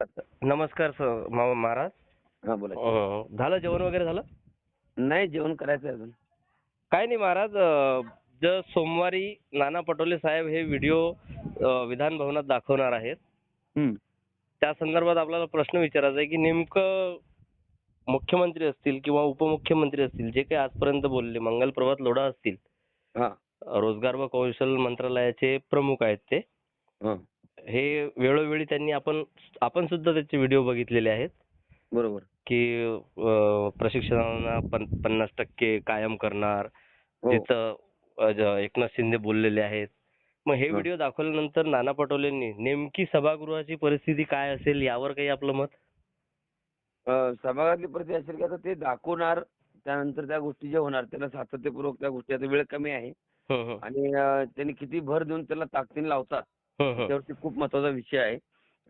नमस्कार सर मा- महाराज. हा बोला अं, झालं जेवण वगैरे झालं? नाही जेवण करायचं आहे अजून. काय नाही महाराज अं, ज सोमवारी नाना पटोले साहेब हे व्हिडिओ अं, विधान भवनात दाखवणार आहेत. हम्म. त्या संदर्भात आपल्याला प्रश्न विचारायचा आहे की नेमकं मुख्यमंत्री असतील किंवा उपमुख्यमंत्री असतील जे काही आजपर्यंत बोलले मंगल प्रभात लोढा असतील हा. रोजगार व कौशल मंत्रालयाचे प्रमुख आहेत ते. हा. हे वेळोवेळी त्यांनी आपण आपण सुद्धा त्याचे व्हिडिओ बघितलेले आहेत. बरोबर. की अं, प्रशिक्षणाला पन- पन्नास टक्के कायम करणार. हो. तिथं अ, ज- एकनाथ शिंदे बोललेले आहेत. मग हे हा. व्हिडिओ दाखवल्यानंतर नाना पटोलेंनी नेमकी सभागृहाची परिस्थिती काय असेल यावर काही आपलं मत? अं, सभागृहातली परिस्थिती असेल की आता ते दाखवणार त्यानंतर त्या गोष्टी ज्या होणार त्याला सातत्यपूर्वक त्या गोष्टी आता वेळ कमी आहे. हं, हं. आणि अं, त्यांनी किती भर देऊन त्याला ताकदीने लावतात. हं, हं. त्यावरती खूप महत्त्वाचा विषय आहे.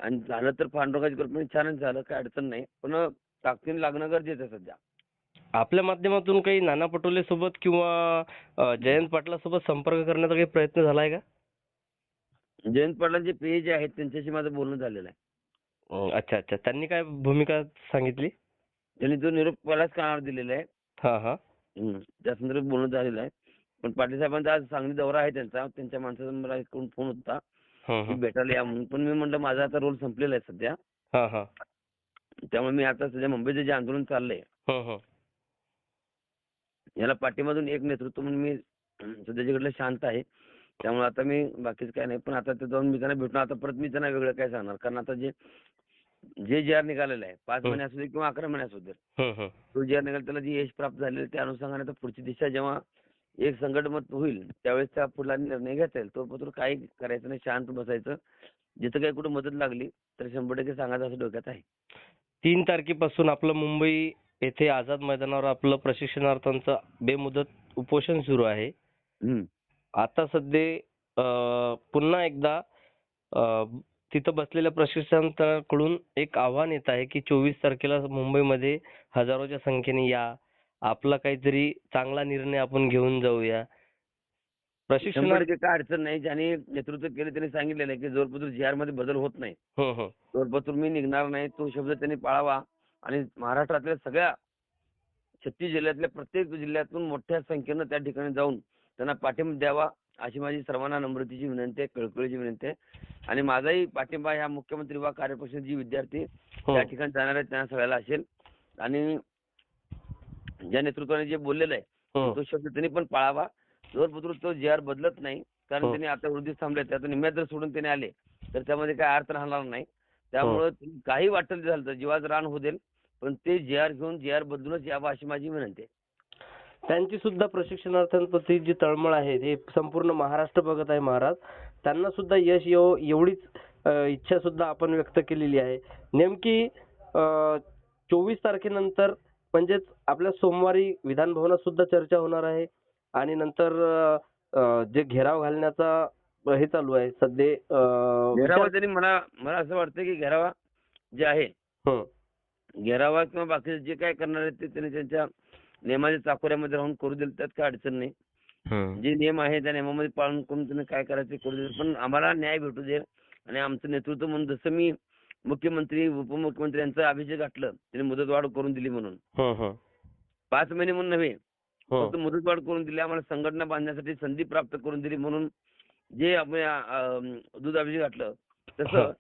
आणि झालं तर पांडुरंगाची कृपेने छानच झालं काय अडचण नाही. पण ताकदीने लागणं गरजेचं आहे सध्या. आपल्या माध्यमातून काही नाना पटोले सोबत किंवा जयंत पाटला सोबत संपर्क करण्याचा काही प्रयत्न झालाय का? जयंत पाटलांचे पेज आहेत त्यांच्याशी माझं बोलणं झालेलं आहे. अच्छा अच्छा. त्यांनी काय भूमिका सांगितली? त्यांनी जो निरोप पहिलाच कानावर दिलेला आहे. हा हा. त्या संदर्भात बोलणं झालेलं आहे. पण पाटील साहेबांचा आज सांगली दौरा आहे त्यांचा. त्यांच्या माणसाचा मला फोन होता. हं, हं. भेटायला या म्हणून पण मी म्हटलं माझा आता रोल संपलेला आहे सध्या हा हा त्यामुळे मी आता सध्या मुंबईचं जे आंदोलन चाललंय हं, हं. याला पाठीमधून एक नेतृत्व म्हणून मी सध्याच्याकडलं शांत आहे त्यामुळे आता मी बाकीचं काय नाही पण आता ते जाऊन मी त्यांना भेटून आता परत मी त्यांना वेगळं काय सांगणार कारण आता जे जे जे आर निघालेलं आहे पाच. महिने असू दे किंवा अकरा महिने असू दे. तो जे आर निघाला त्याला जे यश प्राप्त झालेलं त्या अनुषंगाने आता पुढची दिशा जेव्हा एक संघटमत होईल त्यावेळेस त्या पुढला निर्णय घेता येईल. तो पत्र काही करायचं नाही शांत बसायचं. जिथं काही कुठं मदत लागली तर शंभर टक्के सांगायचं असं डोक्यात आहे. तीन तारखेपासून आपलं मुंबई येथे आझाद मैदानावर आपलं प्रशिक्षणार्थांचं बेमुदत उपोषण सुरू आहे. आता सध्या पुन्हा एकदा तिथं बसलेल्या प्रशिक्षणार्थांकडून एक आव्हान येत आहे की चोवीस तारखेला मुंबईमध्ये हजारोच्या संख्येने या आपला काहीतरी चांगला निर्णय आपण घेऊन जाऊया. शंभर टक्के काय अडचण नाही. ज्यांनी नेतृत्व केलं त्यांनी सांगितलेलं आहे की जोरपत्र जी आरमध्ये बदल होत नाही. हं, हं. जोरपत्र मी निघणार नाही तो शब्द त्यांनी पाळावा. आणि महाराष्ट्रातल्या सगळ्या छत्तीस जिल्ह्यातल्या प्रत्येक जिल्ह्यातून मोठ्या संख्येनं त्या ठिकाणी जाऊन त्यांना पाठिंबा द्यावा अशी माझी सर्वांना नम्रतेची विनंती आहे कळकळीची विनंती आहे. आणि माझाही पाठिंबा ह्या मुख्यमंत्री वा कार्यपक्षाचे जी विद्यार्थी त्या हं. ठिकाणी जाणार आहेत त्यांना सगळ्याला असेल. आणि ज्या नेतृत्वाने जे बोललेलं आहे हं. तो शब्द त्यांनी पण पाळावा. जोरपत्र तो जी आर बदलत नाही. कारण हो. त्यांनी आता वृद्धीस थांबले त्यातून निम्म्यात जर सोडून त्यांनी आले तर त्यामध्ये काय अर्थ राहणार नाही. त्यामुळं काही वाटेल झालं तर जीवाचं रान होऊ देईल पण ते जी आर घेऊन जी आर बदलूनच यावं अशी माझी विनंती आहे. त्यांची सुद्धा प्रशिक्षणार्थींप्रती जी तळमळ आहे हे संपूर्ण महाराष्ट्र बघत आहे महाराज. त्यांना सुद्धा यश येवो एवढीच इच्छा सुद्धा आपण व्यक्त केलेली आहे. नेमकी चोवीस तारखेनंतर म्हणजेच आपल्या सोमवारी विधान भवनात सुद्धा चर्चा होणार आहे. आणि नंतर जे घेराव घालण्याचा हे चालू आहे. सध्या घेरावा मला मला असं वाटतं की घेरावा जे आहे हं, घेरावा किंवा बाकीचे जे काय करणार आहेत ते त्यांनी त्यांच्या नियमाच्या चाकोऱ्यामध्ये राहून करू दिलं त्यात काय अडचण नाही. हं. जे नियम आहे त्या नियमामध्ये पालन करून त्यांनी काय करायचं करू देईल पण आम्हाला न्याय भेटू दे आणि आमचं नेतृत्व म्हणून जसं मी मुख्यमंत्री उपमुख्यमंत्री यांचा अभिषेक घातलं त्यांनी मुदतवाढ करून दिली म्हणून. हं, हं. पाच महिने म्हणून नव्हे हं. फक्त मुदतवाढ करून दिली आम्हाला संघटना बांधण्यासाठी संधी प्राप्त करून दिली म्हणून जे आपण दूध अभिषेक घातलं तसं हं.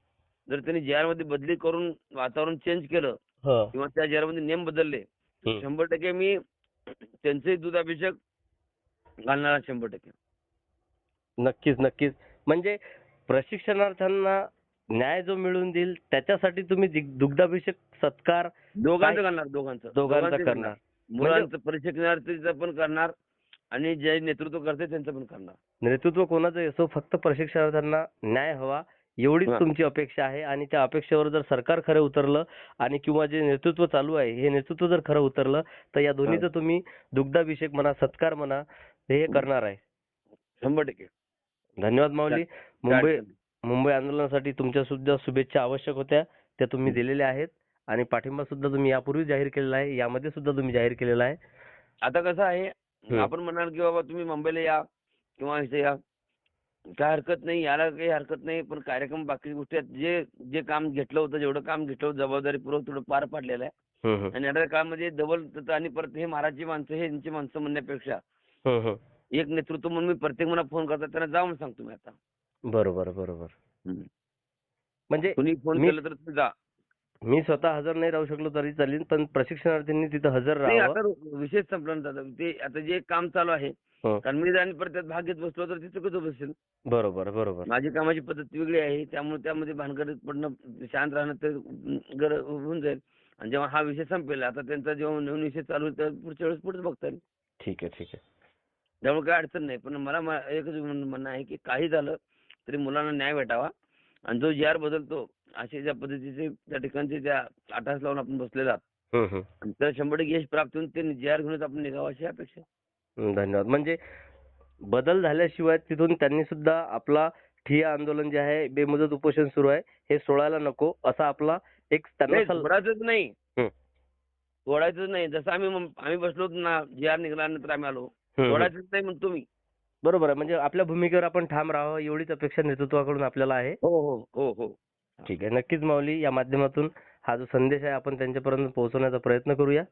जर त्यांनी मध्ये बदली करून वातावरण चेंज केलं हं. किंवा त्या जी मध्ये नियम बदलले. शंभर टक्के मी त्यांचे दूध अभिषेक घालणार शंभर टक्के नक्कीच नक्कीच म्हणजे प्रशिक्षणार्थ्यांना न्याय जो मिळवून देईल त्याच्यासाठी तुम्ही दिग- दुग्धाभिषेक सत्कार दोघांचं दोघांचं दोघांचा दोघांचं करणार मुलांचं प्रशिक्षणार्थीचं पण करणार आणि जे नेतृत्व करते त्यांचं पण करणार. नेतृत्व कोणाचं असो फक्त प्रशिक्षणार्थ्यांना न्याय हवा एवढीच. तुमची अपेक्षा आहे आणि त्या अपेक्षेवर जर सरकार खरं उतरलं आणि किंवा जे नेतृत्व चालू आहे हे नेतृत्व जर खरं उतरलं तर या दोन्हीचं तुम्ही दुग्धाभिषेक म्हणा सत्कार म्हणा हे करणार आहे. शंभर टक्के. धन्यवाद माऊली. मुंबई. मुंबई आंदोलनासाठी तुमच्या सुद्धा शुभेच्छा आवश्यक होत्या त्या तुम्ही दिलेल्या आहेत. आणि पाठिंबा सुद्धा तुम्ही यापूर्वी जाहीर केलेला आहे यामध्ये सुद्धा तुम्ही जाहीर केलेला आहे. आता कसं आहे. आपण म्हणाल की बाबा तुम्ही मुंबईला या किंवा इथे या. काय हरकत नाही याला काही हरकत नाही पण कार्यक्रम बाकी गोष्टी आहेत. जे जे काम घेतलं होतं जेवढं काम घेतलं होतं जबाबदारीपूर्वक थोडं पार पाडलेलं आहे. हम्म, हम्म. आणि येणाऱ्या काळामध्ये डबल आणि परत हे महाराजची माणसं हे यांची माणसं म्हणण्यापेक्षा हम्म, हम्म. एक नेतृत्व म्हणून मी प्रत्येक मला फोन करतात त्यांना जाऊन सांगतो मी आता. बरोबर बरोबर. म्हणजे कुणी फोन मी- केलं तर तुम्ही जा. मी स्वतः हजर नाही राहू शकलो तरी चालेल पण प्रशिक्षणार्थींनी तिथं हजर नाही राहावं. आता विशेष संपला ना दादा. ते आता जे काम चालू आहे हं. कारण मी आणि परत त्यात भाग घेत बसलो तर ते चुकीचं बसेल? बरोबर बरोबर. माझी कामाची पद्धत वेगळी आहे त्यामुळे त्यामध्ये भानगडीत पडणं शांत राहणं ते गर होऊन जाईल. आणि जेव्हा हा विषय संपेल आता त्यांचा जेव्हा नवीन विषय चालू होईल तर पुढच्या वेळेस पुढे बघता येईल. ठीक आहे ठीक आहे. त्यामुळे काही अडचण नाही पण मला मा- एकच म्हण- म्हणणं आहे की काही झालं तरी मुलांना न्याय भेटावा. आणि जो जी आर बदलतो असे ज्या पद्धतीचे त्या ठिकाणचे त्या आठास लावून आपण बसलेला त्याला शंभर टक्के यश प्राप्त होऊन ते जी आर घेऊनच आपण निघावं अशी अपेक्षा धन्यवाद. म्हणजे बदल झाल्याशिवाय तिथून त्यांनी सुद्धा आपला ठिय्या आंदोलन जे आहे बेमुदत उपोषण सुरू आहे हे सोडायला नको असा आपला एक नाही, सोडायचंच नाही. सोडायचंच नाही. जसं आम्ही आम्ही बसलो ना जी आर निघाल्यानंतर आम्ही आलो. सोडायचंच नाही म्हणतो मी बरोबर आहे. म्हणजे आपल्या भूमिकेवर आपण ठाम राहावं एवढीच अपेक्षा नेतृत्वाकडून आपल्याला आहे. हो हो हो हो. ठीक आहे. नक्कीच माऊली या माध्यमातून हा जो संदेश आहे आपण त्यांच्यापर्यंत पोहोचवण्याचा प्रयत्न करूया.